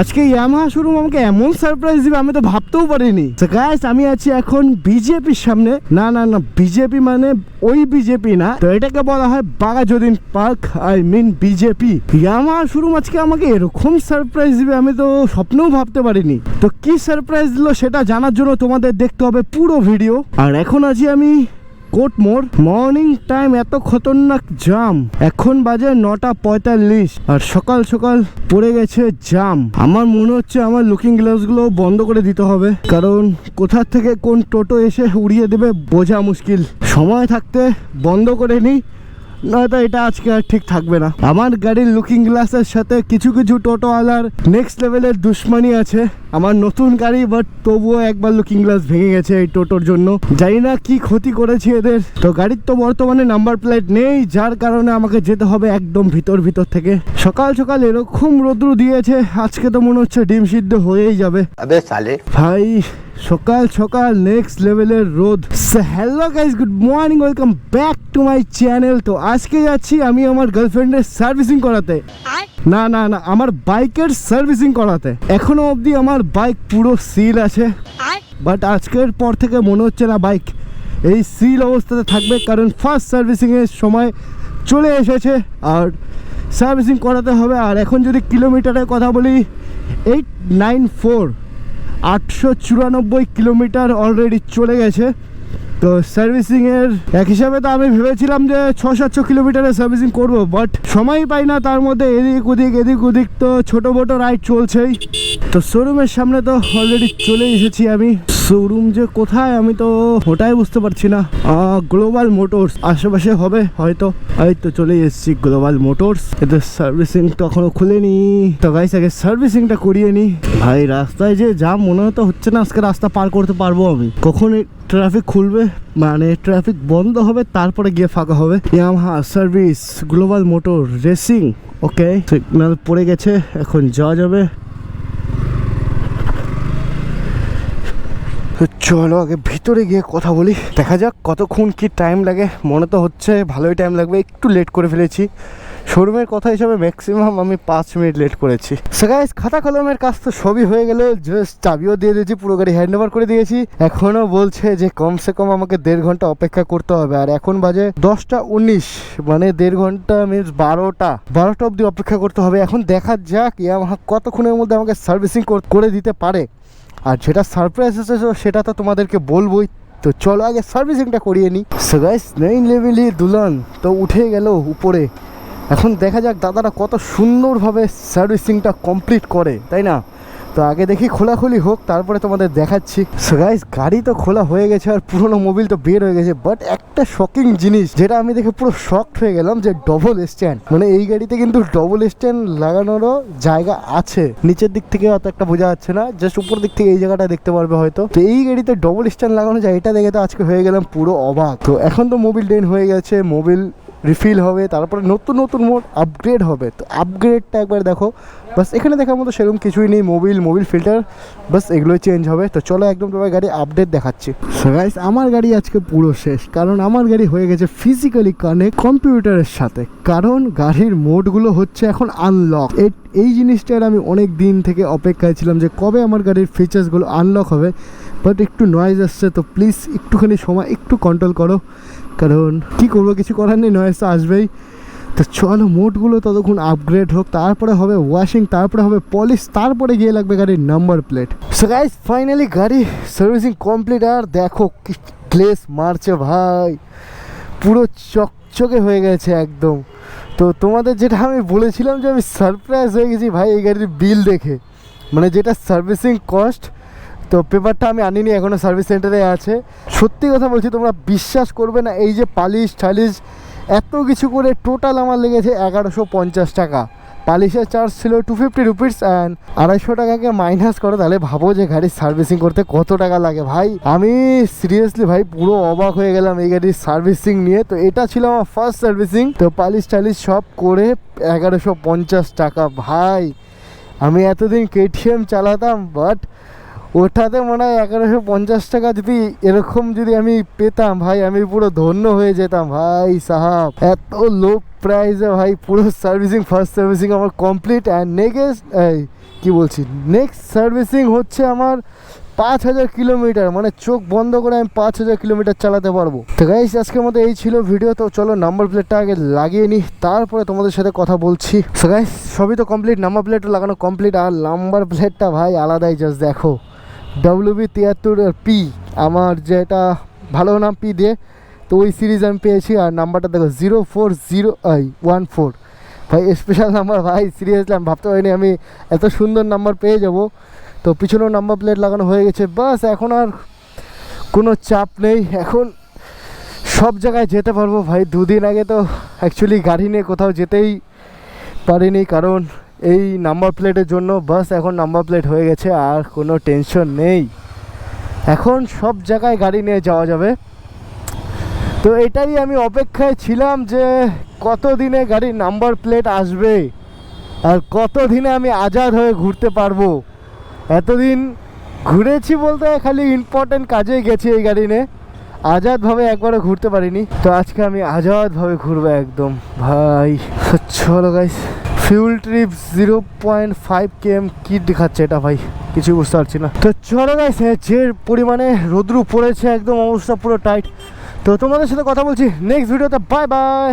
আজকে Yamaha showroom আমাকে এমন সারপ্রাইজ দিবে, আমি তো ভাবতেও পারিনি। গাইস আমি আছি এখন বিজেপির সামনে। না না না, বিজেপি মানে ওই বিজেপি না। তো এটাকে বলা হয় Bagajuddin park I mean BJP. Yamaha showroom আজকে আমাকে এরকম সারপ্রাইজ দিবে, আমি তো স্বপ্নেও ভাবতে পারিনি। তো কি সারপ্রাইজ দিলো সেটা জানার জন্য তোমাদের দেখতে হবে পুরো ভিডিও আর এখন আছি আমি কোট মোড় মর্নিং টাইম এত খতরনাক জাম। এখন বাজে নটা পঁয়তাল্লিশ আর সকাল সকাল পড়ে গেছে জাম। আমার মনে হচ্ছে আমার লুকিং গ্লাসগুলো বন্ধ করে দিতে হবে। কারণ কোথা থেকে কোন টোটো এসে উড়িয়ে দেবে বোঝা মুশকিল। সময় থাকতে বন্ধ করে নিই। নয়তো এটা আজকে আর ঠিক থাকবে না। আমার গাড়ির লুকিং গ্লাসের সাথে কিছু কিছু টোটোওয়ালার নেক্সট লেভেলের দুশ্মনী আছে। আমার নতুন গাড়ি বাট তবুও একবার লুকিং গ্লাস ভেঙে গেছে এই টোটোর জন্য। জানি না কি ক্ষতি করেছি এদের। তো গাড়ির তো বর্তমানে নাম্বার প্লেট নেই যার কারণে আমাকে যেতে হবে একদম ভিতর ভিতর থেকে। সকাল সকাল এরকম রোদ্রু দিয়েছে আজকে তো মনে হচ্ছে ডিম সিদ্ধ হয়েই যাবে। ভাই সকাল সকাল নেক্সট লেভেলের রোদ। Hello guys good morning welcome back to my channel তো আজকে যাচ্ছি আমি আমার গার্লফ্রেন্ডের সার্ভিসিং করাতে। না না না আমার বাইকের সার্ভিসিং করাতে। এখনও অবধি আমার বাইক পুরো সিল আছে। বাট আজকের পর থেকে মনে হচ্ছে না বাইক এই সিল অবস্থাতে থাকবে কারণ ফার্স্ট সার্ভিসিংয়ের সময় চলে এসেছে। আর সার্ভিসিং করাতে হবে। আর এখন যদি কিলোমিটারের কথা বলি এইট নাইন ফোর আটশো চুরানব্বই কিলোমিটার অলরেডি চলে গেছে। তো সার্ভিসিংয়ের এক হিসাবে তো আমি ভেবেছিলাম যে ছ সাতশো কিলোমিটারের সার্ভিসিং করব বাট সময়ই পাই না, তার মধ্যে এদিক ওদিক এদিক ওদিক তো ছোটো মোটো রাইড চলছেই। তো শোরুমের সামনে তো অলরেডি চলে এসেছি আমি। শোরুম যে কোথায় আমি তো ওটাই বুঝতে পারছি না। গ্লোবাল মোটরস আশেপাশে হবে হয়তো। এই তো চলে এসেছি গ্লোবাল মোটরস এদের সার্ভিসিং তো এখনও খুলেনি। তো গাইস আগে সার্ভিসিংটা করিয়ে নি। ভাই, রাস্তায় যে যা মনে হতো হচ্ছে না, আজকে রাস্তা পার করতে পারব আমি। কখন ট্রাফিক খুলবে? মানে ট্রাফিক বন্ধ হবে, তারপরে গিয়ে ফাঁকা হবে। Yamaha service global motor racing okay signal পড়ে গেছে, এখন যাওয়া যাবে। তো চলো আগে ভিতরে গিয়ে কথা বলি। দেখা যাক কতক্ষণ কি টাইম লাগে। মনে তো হচ্ছে ভালোই টাইম লাগবে। একটু লেট করে ফেলেছি। শোরুমের কথা হিসাবে ম্যাক্সিমাম আমি পাঁচ মিনিট লেট করেছি। সেগাইজ খাতা কলমের কাজ তো সবই হয়ে গেল। জাস্ট চাবিও দিয়ে দিয়েছি, পুরো গাড়ি হ্যান্ড ওভার করে দিয়েছি। এখনও বলছে যে কমসে কম আমাকে দেড় ঘণ্টা অপেক্ষা করতে হবে। আর এখন বাজে দশটা উনিশ মানে দেড় ঘণ্টা মিনস বারোটা। বারোটা অবধি অপেক্ষা করতে হবে। এখন দেখা যাক ইয়ামাহা কতক্ষণের মধ্যে আমাকে সার্ভিসিং করে দিতে পারে। আর যেটা সারপ্রাইজ এসেছে, সেটা তো তোমাদেরকে বলবোই। তো চলো আগে সার্ভিসিংটা করিয়ে নিই। সো গাইস নেইন লেভেলি দুলান, তো উঠে গেল উপরে। এখন দেখা যাক দাদারা কত সুন্দরভাবে সার্ভিসিংটা কমপ্লিট করে, তাই না? তো আগে দেখি খোলাখুলি হোক, তারপরে তোমাদের দেখাচ্ছি। সো গাড়ি তো খোলা হয়ে গেছে আর পুরোনো মোবিল তো বের হয়ে গেছে বাট একটা শকিং জিনিস, যেটা আমি দেখে পুরো শকড হয়ে গেলাম যে ডবল স্ট্যান্ড মানে এই গাড়িতে কিন্তু ডবল স্ট্যান্ড লাগানোরও জায়গা আছে। নিচের দিক থেকে অত একটা বোঝা যাচ্ছে না জাস্ট উপর দিক থেকে এই জায়গাটা দেখতে পারবে হয়তো। তো এই গাড়িতে ডবল স্ট্যান্ড লাগানো যায়, এটা দেখে তো আজকে হয়ে গেলাম পুরো অবাক। তো এখন তো মোবিল ডেন হয়ে গেছে মোবিল রিফিল হবে, তারপরে নতুন নতুন মোড আপগ্রেড হবে। তো আপগ্রেডটা একবার দেখো। বাস এখানে দেখার মতো সেরকম কিছুই নেই মোবিল মোবিল ফিল্টার বাস এগুলোই চেঞ্জ হবে। তো চলো একদম তোমার গাড়ি আপডেট দেখাচ্ছি। গাইস আমার গাড়ি আজকে পুরো শেষ, কারণ আমার গাড়ি হয়ে গেছে ফিজিক্যালি কানেক্ট কম্পিউটারের সাথে। কারণ গাড়ির মোডগুলো হচ্ছে এখন আনলক এই জিনিসটার আমি অনেক দিন থেকে অপেক্ষায় ছিলাম যে কবে আমার গাড়ির ফিচার্সগুলো আনলক হবে। বাট একটু নয়েজ আসছে, তো প্লিজ একটুখানি সময়, একটু কন্ট্রোল করো। কারণ কি করব, কিছু করার নেই নয়েজ তো আসবেই। তো চলো, মোটগুলো ততক্ষণ আপগ্রেড হোক, তারপরে হবে ওয়াশিং তারপরে হবে পলিশ তারপরে গিয়ে লাগবে গাড়ির number plate so guys finally গাড়ি সার্ভিসিং কমপ্লিট আর দেখো কি গ্লেস মারছে ভাই। পুরো চকচকে হয়ে গেছে একদম। তো তোমাদের যেটা আমি বলেছিলাম যে আমি সারপ্রাইজ হয়ে গেছি ভাই এই গাড়ির বিল দেখে। মানে যেটা সার্ভিসিং কস্ট তো পেপারটা আমি আনিনি এখনও সার্ভিস সেন্টারে আছে। সত্যি কথা বলছি, তোমরা বিশ্বাস করবে না, এই যে পালিশ টালিশ, এত কিছু করে টোটাল আমার লেগেছে এগারোশো পঞ্চাশ টাকা। পালিশের চার্জ ছিল টু ফিফটি রুপিস অ্যান্ড আড়াইশো টাকাকে মাইনাস করো, তাহলে ভাবো যে গাড়ির সার্ভিসিং করতে কত টাকা লাগে। ভাই, আমি সিরিয়াসলি ভাই পুরো অবাক হয়ে গেলাম এই গাড়ির সার্ভিসিং নিয়ে। তো এটা ছিল আমার ফার্স্ট সার্ভিসিং তো পালিশ টালিশ সব করে এগারোশো পঞ্চাশ টাকা। ভাই, আমি এতদিন কেটিএম চালাতাম বাট ওটাতে মনে হয় এগারোশো পঞ্চাশ টাকা যদি এরকম যদি আমি পেতাম, ভাই, আমি পুরো ধন্য হয়ে যেতাম। ভাই, সাহাব, এত লো প্রাইসে ভাই, পুরো সার্ভিসিং ফার্স্ট সার্ভিসিং আমার কমপ্লিট অ্যান্ড নেক্সট কি বলছি? নেক্সট সার্ভিসিং হচ্ছে আমার পাঁচ হাজার কিলোমিটার মানে চোখ বন্ধ করে আমি পাঁচ হাজার কিলোমিটার চালাতে পারব। তো গাইস আজকের মতো এই ছিল ভিডিও তো চলো নাম্বার প্লেটটা আগে লাগিয়ে নিই, তারপরে তোমাদের সাথে কথা বলছি। সো গাইস সবই তো কমপ্লিট নাম্বার প্লেটটা লাগানো কমপ্লিট আর নাম্বার প্লেটটা ভাই আলাদাই জাস্ট দেখো। ডাব্লিউ বি তিয়াত্তর পি আমার যেটা ভালো নাম পি দিয়ে, তো ওই সিরিজ আমি পেয়েছি আর নাম্বারটা দেখো zero four zero I one four ভাই স্পেশাল নাম্বার ভাই সিরিয়াসলি আমি ভাবতে পারিনি আমি এত সুন্দর নাম্বার পেয়ে যাব। তো পিছনেও নাম্বার প্লেট লাগানো হয়ে গেছে। বাস, এখন আর কোনো চাপ নেই। এখন সব জায়গায় যেতে পারব। ভাই, দুদিন আগে তো অ্যাকচুয়ালি গাড়ি নিয়ে কোথাও যেতেই পারিনি কারণ এই নাম্বার প্লেটের জন্য বাস এখন নাম্বার প্লেট হয়ে গেছে, আর কোনো টেনশন নেই। এখন সব জায়গায় গাড়ি নিয়ে যাওয়া যাবে। তো এটাই আমি অপেক্ষায় ছিলাম যে কত দিনে গাড়ির নাম্বার প্লেট আসবে, আর কত দিনে আমি আজাদ হয়ে ঘুরতে পারব। এতদিন ঘুরেছি বলতে খালি ইম্পর্টেন্ট কাজে গেছি এই গাড়ি নিয়ে। আজাদভাবে একবারও ঘুরতে পারিনি। তো আজকে আমি আজাদভাবে ঘুরবো একদম। ভাই চলো guys fuel trip zero point five K M কি দেখাচ্ছে এটা ভাই কিছু বুঝতে পারছি না। তো চলো গাইস যে পরিমাণে রোদ্রু পড়েছে, একদম অবস্থা পুরো টাইট তো তোমাদের সাথে কথা বলছি নেক্সট ভিডিওতে বাই বাই